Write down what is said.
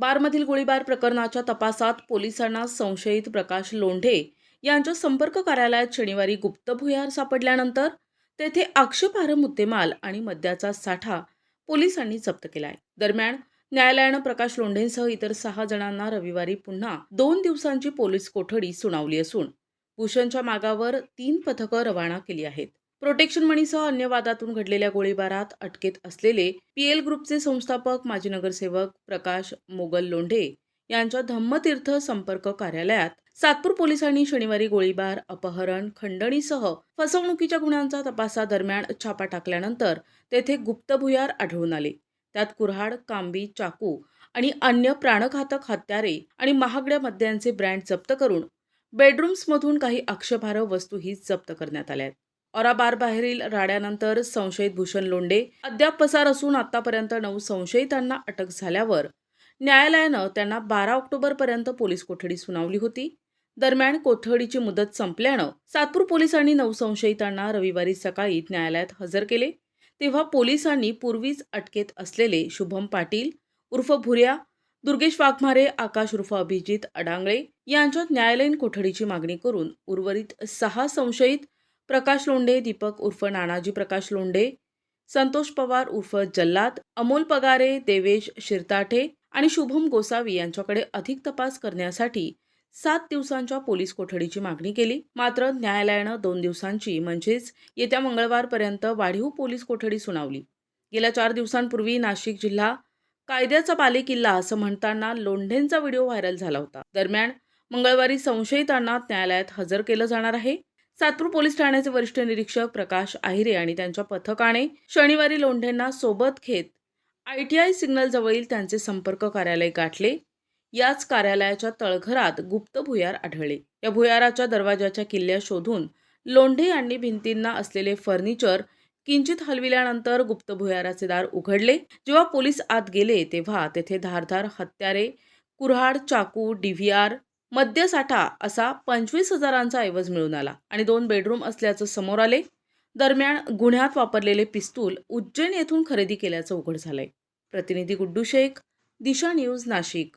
बारमधील गोळीबार प्रकरणाच्या तपासात पोलिसांना संशयित प्रकाश लोंढे यांच्या संपर्क कार्यालयात शनिवारी गुप्त भुयार सापडल्यानंतर तेथे आक्षेपार्ह मुद्देमाल आणि मद्याचा साठा पोलिसांनी जप्त केलाय. दरम्यान न्यायालयानं प्रकाश लोंढेंसह इतर सहा जणांना रविवारी पुन्हा दोन दिवसांची पोलीस कोठडी सुनावली असून भूषणच्या मागावर तीन पथकं रवाना केली आहेत. प्रोटेक्शन मणीसह अन्य वादातून घडलेल्या गोळीबारात अटकेत असलेले पीएल ग्रुपचे संस्थापक माजी नगरसेवक प्रकाश मोगल लोंढे यांच्या धम्मतीर्थ संपर्क कार्यालयात सातपूर पोलिसांनी शनिवारी गोळीबार अपहरण खंडणीसह फसवणुकीच्या गुन्ह्यांचा तपासादरम्यान छापा टाकल्यानंतर तेथे गुप्त भुयार आढळून आले. त्यात कुऱ्हाड कांबी चाकू आणि अन्य प्राणघातक हत्यारे आणि महागड्या मद्यांचे ब्रँड जप्त करून बेडरूम्समधून काही आक्षेपार्ह वस्तूही जप्त करण्यात आल्या आहेत राड्यानंतर संशयित भूषण लोंडे अद्याप पसार असून आतापर्यंत नऊ संशयितांना अटक झाल्यावर न्यायालयानं त्यांना बारा ऑक्टोबरपर्यंत पोलीस कोठडी सुनावली होती. दरम्यान कोठडीची मुदत संपल्यानं सातपूर पोलिसांनी नऊ संशयितांना रविवारी सकाळी न्यायालयात हजर केले. तेव्हा पोलिसांनी पूर्वीच अटकेत असलेले शुभम पाटील उर्फ भुर्या दुर्गेश वाघमारे आकाश उर्फ अभिजित अडांगळे यांच्यात न्यायालयीन कोठडीची मागणी करून उर्वरित सहा संशयित प्रकाश लोंढे दीपक उर्फ नानाजी प्रकाश लोंढे संतोष पवार उर्फ जल्लाद अमोल पगारे देवेश शिरताठे आणि शुभम गोसावी यांच्याकडे अधिक तपास करण्यासाठी सात दिवसांच्या पोलीस कोठडीची मागणी केली. मात्र न्यायालयानं दोन दिवसांची म्हणजेच येत्या मंगळवारपर्यंत वाढीव पोलीस कोठडी सुनावली. गेल्या चार दिवसांपूर्वी नाशिक जिल्हा कायद्याचा बालेकिल्ला असं म्हणताना लोंढेंचा व्हिडिओ व्हायरल झाला होता. दरम्यान मंगळवारी संशयितांना न्यायालयात हजर केलं जाणार आहे. सातपूर पोलीस ठाण्याचे वरिष्ठ निरीक्षक प्रकाश आहिरे आणि त्यांच्या पथकाने शनिवारी लोंढेंना सोबत घेत आयटीआय सिग्नल जवळील त्यांचे संपर्क कार्यालय गाठले. याच कार्यालयाच्या तळघरात गुप्त भुयार आढळले. या भुयाराच्या दरवाजाच्या किल्ल्या शोधून लोंढे यांनी भिंतींना असलेले फर्निचर किंचित हलविल्यानंतर गुप्त भुयाराचे दार उघडले. जेव्हा पोलीस आत गेले तेव्हा तेथे धारधार हत्यारे कुऱ्हाड चाकू डीव्हीआर मद्यसाठा असा पंचवीस हजारांचा ऐवज मिळून आला आणि दोन बेडरूम असल्याचं समोर आले. दरम्यान गुन्ह्यात वापरलेले पिस्तूल उज्जैन येथून खरेदी केल्याचं उघड झालंय. प्रतिनिधी गुड्डू शेख दिशा न्यूज नाशिक.